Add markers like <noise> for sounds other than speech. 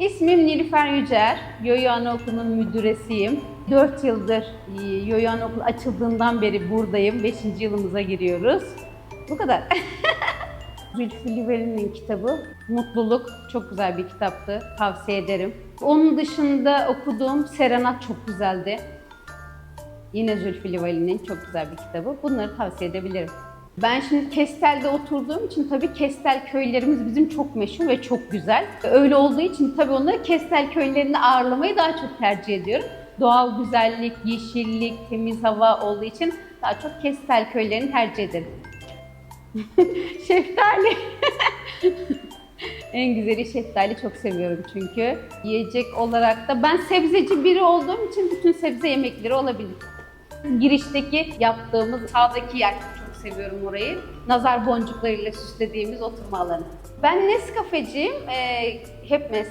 İsmim Nilüfer Yücer. Yoyo Anaokulu'nun müdüresiyim. 4 yıldır e, Yoyo Anaokulu açıldığından beri buradayım. 5. yılımıza giriyoruz. Bu kadar. <laughs> Zülfü Livaneli'nin kitabı Mutluluk çok güzel bir kitaptı. Tavsiye ederim. Onun dışında okuduğum Serenat çok güzeldi. Yine Zülfü Livaneli'nin çok güzel bir kitabı. Bunları tavsiye edebilirim. Ben şimdi Kestel'de oturduğum için tabii Kestel köylerimiz bizim çok meşhur ve çok güzel. Öyle olduğu için tabii onları Kestel köylerinde ağırlamayı daha çok tercih ediyorum. Doğal güzellik, yeşillik, temiz hava olduğu için daha çok Kestel köylerini tercih ederim. <laughs> Şeftali. <laughs> en güzeli şeftali çok seviyorum çünkü. Yiyecek olarak da ben sebzeci biri olduğum için bütün sebze yemekleri olabilir. Girişteki yaptığımız sağdaki yer seviyorum orayı. Nazar boncuklarıyla süslediğimiz oturma alanı. Ben Nescafe'ciyim. Ee, hep Nescafe